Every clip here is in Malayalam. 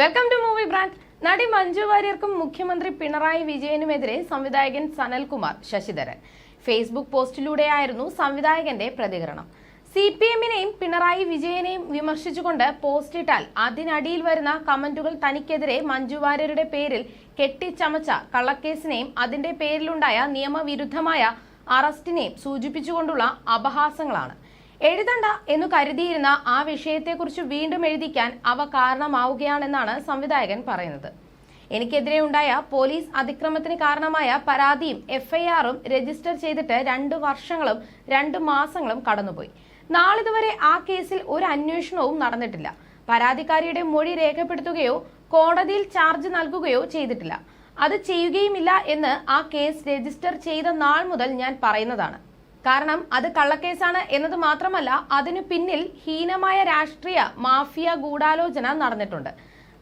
വെൽക്കം ടു മൂവി ബ്രാൻഡ് നടി മഞ്ജു വാര്യർക്കും മുഖ്യമന്ത്രി പിണറായി വിജയനുമെതിരെ സംവിധായകൻ സനൽകുമാർ ശശിധരൻ. ഫേസ്ബുക്ക് പോസ്റ്റിലൂടെയായിരുന്നു സംവിധായകന്റെ പ്രതികരണം. സി പി എമ്മിനെയും പിണറായി വിജയനെയും വിമർശിച്ചുകൊണ്ട് പോസ്റ്റിട്ടാൽ അതിനടിയിൽ വരുന്ന കമന്റുകൾ തനിക്കെതിരെ മഞ്ജു വാര്യരുടെ പേരിൽ കെട്ടിച്ചമച്ച കള്ളക്കേസിനെയും അതിന്റെ പേരിലുണ്ടായ നിയമവിരുദ്ധമായ അറസ്റ്റിനെയും സൂചിപ്പിച്ചുകൊണ്ടുള്ള അപഹാസങ്ങളാണ്. എഴുതണ്ട എന്നു കരുതിയിരുന്ന ആ വിഷയത്തെക്കുറിച്ച് വീണ്ടും എഴുതിക്കാൻ അവ കാരണമാവുകയാണെന്നാണ് സംവിധായകൻ പറയുന്നത്. എനിക്കെതിരെ ഉണ്ടായ പോലീസ് അതിക്രമത്തിന് കാരണമായ പരാതിയും എഫ്ഐആറും രജിസ്റ്റർ ചെയ്തിട്ട് രണ്ട് വർഷങ്ങളും രണ്ട് മാസങ്ങളും കടന്നുപോയി. നാളിതുവരെ ആ കേസിൽ ഒരു അന്വേഷണവും നടന്നിട്ടില്ല. പരാതിക്കാരിയുടെ മൊഴി രേഖപ്പെടുത്തുകയോ കോടതിയിൽ ചാർജ് നൽകുകയോ ചെയ്തിട്ടില്ല. അത് ചെയ്യുകയുമില്ല എന്ന് ആ കേസ് രജിസ്റ്റർ ചെയ്ത നാൾ മുതൽ ഞാൻ പറയുന്നതാണ്. കാരണം അത് കള്ളക്കേസാണ് എന്നത് മാത്രമല്ല അതിനു പിന്നിൽ ഹീനമായ രാഷ്ട്രീയ മാഫിയ ഗൂഢാലോചന നടന്നിട്ടുണ്ട്.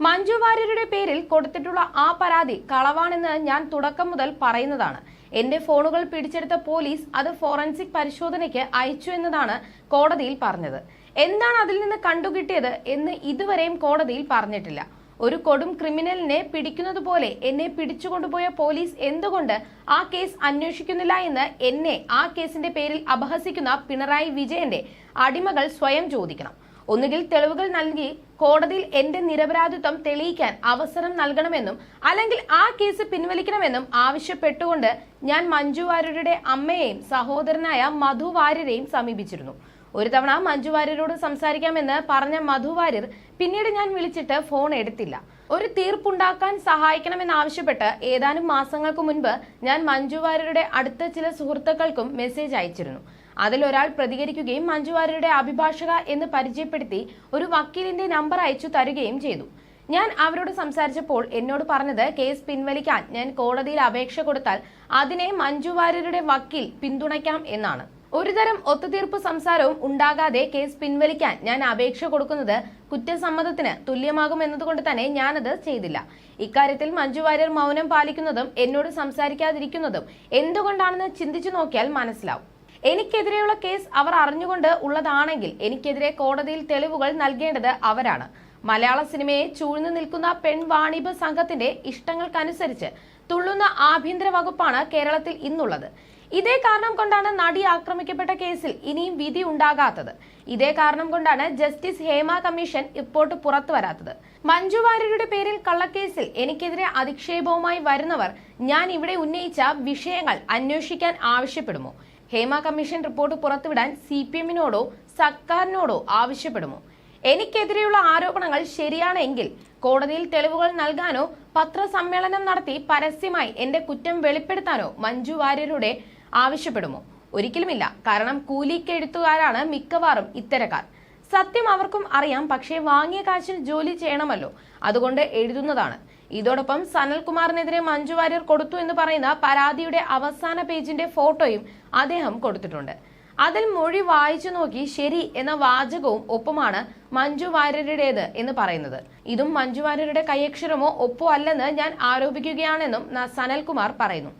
മഞ്ജു വാര്യരുടെ പേരിൽ കൊടുത്തിട്ടുള്ള ആ പരാതി കളവാണെന്ന് ഞാൻ തുടക്കം മുതൽ പറയുന്നതാണ്. എന്റെ ഫോണുകൾ പിടിച്ചെടുത്ത പോലീസ് അത് ഫോറൻസിക് പരിശോധനയ്ക്ക് അയച്ചു എന്നതാണ് കോടതിയിൽ പറഞ്ഞത്. എന്താണ് അതിൽ നിന്ന് കണ്ടുകിട്ടിയത് എന്ന് ഇതുവരെയും കോടതിയിൽ പറഞ്ഞിട്ടില്ല. ഒരു കൊടും ക്രിമിനലിനെ പിടിക്കുന്നതുപോലെ എന്നെ പിടിച്ചുകൊണ്ടുപോയ പോലീസ് എന്തുകൊണ്ട് ആ കേസ് അന്വേഷിക്കുന്നില്ല എന്ന് എന്നെ ആ കേസിന്റെ പേരിൽ അപഹസിക്കുന്ന പിണറായി വിജയന്റെ അടിമകൾ സ്വയം ചോദിക്കണം. ഒന്നുകിൽ തെളിവുകൾ നൽകി കോടതിയിൽ എന്റെ നിരപരാധിത്വം തെളിയിക്കാൻ അവസരം നൽകണമെന്നും അല്ലെങ്കിൽ ആ കേസ് പിൻവലിക്കണമെന്നും ആവശ്യപ്പെട്ടുകൊണ്ട് ഞാൻ മഞ്ജു വാര്യരുടെ അമ്മയെയും സഹോദരനായ മധു വാര്യരെയും സമീപിച്ചിരുന്നു. ഒരു തവണ മഞ്ജു വാര്യരോട് സംസാരിക്കാമെന്ന് പറഞ്ഞ മധു വാര്യർ പിന്നീട് ഞാൻ വിളിച്ചിട്ട് ഫോൺ എടുത്തില്ല. ഒരു തീർപ്പുണ്ടാക്കാൻ സഹായിക്കണമെന്നാവശ്യപ്പെട്ട് ഏതാനും മാസങ്ങൾക്ക് മുൻപ് ഞാൻ മഞ്ജു വാര്യരുടെ അടുത്ത ചില സുഹൃത്തുക്കൾക്കും മെസ്സേജ് അയച്ചിരുന്നു. അതിലൊരാൾ പ്രതികരിക്കുകയും മഞ്ജു വാര്യരുടെ അഭിഭാഷക എന്ന് പരിചയപ്പെടുത്തി ഒരു വക്കീലിന്റെ നമ്പർ അയച്ചു തരികയും ചെയ്തു. ഞാൻ അവരോട് സംസാരിച്ചപ്പോൾ എന്നോട് പറഞ്ഞത് കേസ് പിൻവലിക്കാൻ ഞാൻ കോടതിയിൽ അപേക്ഷ കൊടുത്താൽ അതിനെ മഞ്ജു വാര്യരുടെ വക്കീൽ പിന്തുണയ്ക്കാം എന്നാണ്. ഒരുതരം ഒത്തുതീർപ്പ് സംസാരവും ഉണ്ടാകാതെ കേസ് പിൻവലിക്കാൻ ഞാൻ അപേക്ഷ കൊടുക്കുന്നത് കുറ്റസമ്മതത്തിന് തുല്യമാകും എന്നതുകൊണ്ട് തന്നെ ഞാനത് ചെയ്തില്ല. ഇക്കാര്യത്തിൽ മഞ്ജു വാര്യർ മൗനം പാലിക്കുന്നതും എന്നോട് സംസാരിക്കാതിരിക്കുന്നതും എന്തുകൊണ്ടാണെന്ന് ചിന്തിച്ചു നോക്കിയാൽ മനസ്സിലാവും. എനിക്കെതിരെയുള്ള കേസ് അവർ അറിഞ്ഞുകൊണ്ട് ഉള്ളതാണെങ്കിൽ എനിക്കെതിരെ കോടതിയിൽ തെളിവുകൾ നൽകേണ്ടത് അവരാണ്. മലയാള സിനിമയെ ചൂഴ്ന്നു നിൽക്കുന്ന പെൺവാണിഭ സംഘത്തിന്റെ ഇഷ്ടങ്ങൾക്കനുസരിച്ച് തുള്ളുന്ന ആഭ്യന്തര വകുപ്പാണ് കേരളത്തിൽ ഇന്നുള്ളത്. ഇതേ കാരണം കൊണ്ടാണ് നടി ആക്രമിക്കപ്പെട്ട കേസിൽ ഇനിയും വിധി ഉണ്ടാകാത്തത്. ഇതേ കാരണം കൊണ്ടാണ് ജസ്റ്റിസ് ഹേമ കമ്മീഷൻ റിപ്പോർട്ട് പുറത്തു വരാത്തത്. മഞ്ജു വാര്യരുടെ പേരിൽ കള്ളക്കേസിൽ എനിക്കെതിരെ അധിക്ഷേപവുമായി വരുന്നവർ ഞാൻ ഇവിടെ ഉന്നയിച്ച വിഷയങ്ങൾ അന്വേഷിക്കാൻ ആവശ്യപ്പെടുമോ? ഹേമ കമ്മീഷൻ റിപ്പോർട്ട് പുറത്തുവിടാൻ സി പി എമ്മിനോടോ സർക്കാരിനോടോ ആവശ്യപ്പെടുമോ? എനിക്കെതിരെയുള്ള ആരോപണങ്ങൾ ശരിയാണെങ്കിൽ കോടതിയിൽ തെളിവുകൾ നൽകാനോ പത്രസമ്മേളനം നടത്തി പരസ്യമായി എന്റെ കുറ്റം വെളിപ്പെടുത്താനോ മഞ്ജു വാര്യരുടെ ആവശ്യപ്പെടുമോ? ഒരിക്കലുമില്ല. കാരണം കൂലിക്കെഴുത്തുകാരാണ് മിക്കവാറും ഇത്തരക്കാർ. സത്യം അവർക്കും അറിയാം പക്ഷേ വാങ്ങിയ കാശിൽ ജോലി ചെയ്യണമല്ലോ. അതുകൊണ്ട് എഴുതുന്നതാണ്. ഇതോടൊപ്പം സനൽകുമാറിനെതിരെ മഞ്ജു വാര്യർ കൊടുത്തു എന്ന് പറയുന്ന പരാതിയുടെ അവസാന പേജിന്റെ ഫോട്ടോയും അദ്ദേഹം കൊടുത്തിട്ടുണ്ട്. അതിൽ മൊഴി വായിച്ചു നോക്കി ശരി എന്ന വാചകവും ഒപ്പമാണ് മഞ്ജു വാര്യരുടേത് എന്ന് പറയുന്നത്. ഇതും മഞ്ജു വാര്യരുടെ കൈയക്ഷരമോ ഒപ്പോ അല്ലെന്ന് ഞാൻ ആരോപിക്കുകയാണെന്നും സനൽകുമാർ പറയുന്നു.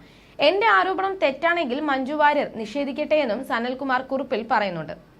എന്റെ ആരോപണം തെറ്റാണെങ്കിൽ മഞ്ജു വാര്യർ നിഷേധിക്കട്ടെ എന്നും സനൽകുമാർ കുറിപ്പിൽ പറയുന്നുണ്ട്